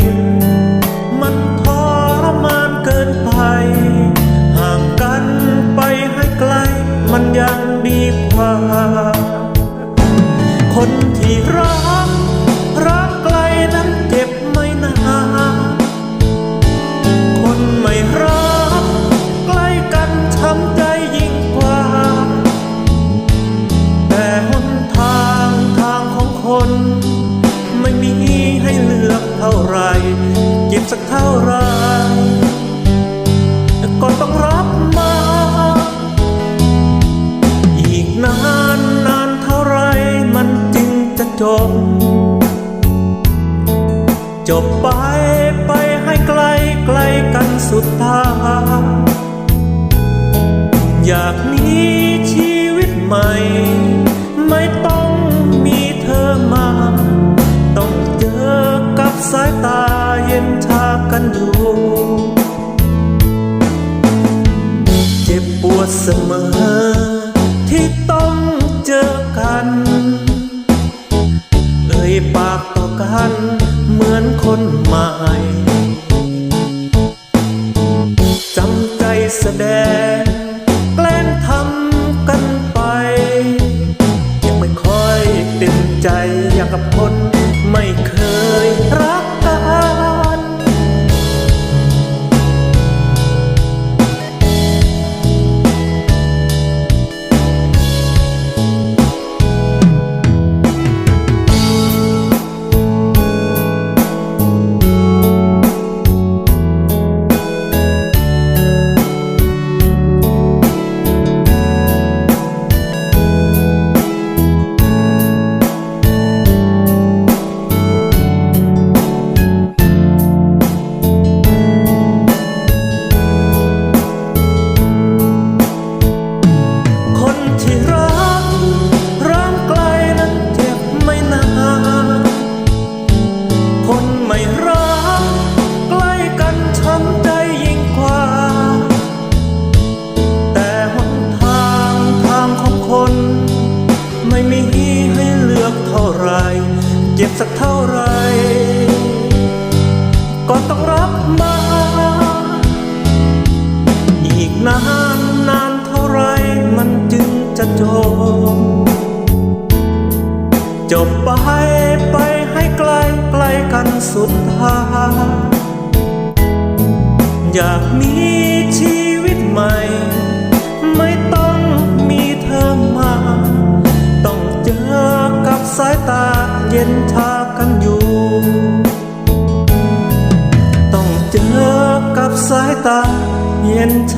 บ มันทรมานเกินไป ห่างกันไปให้ไกล มันยังดีกว่า สักเท่าไหรก็ต้องรับมา อีกนานนานเท่าไรมันจึงจะจบ จบไปไปให้ไกลไกลกันสุดทางอยากมีชีวิตใหม่ ดเสมอ ที่ต้องเจอกัน เอ่ยปากต่อกัน เหมือนคนใหม่จำใจแสดง คน ไร เจ็บสักเท่าไร ก็ต้องรับมา อีกนานนานเท่าไรมันจึงจะจบ จบไปไปให้ไกลไกลกันสุดทางอยากมีชี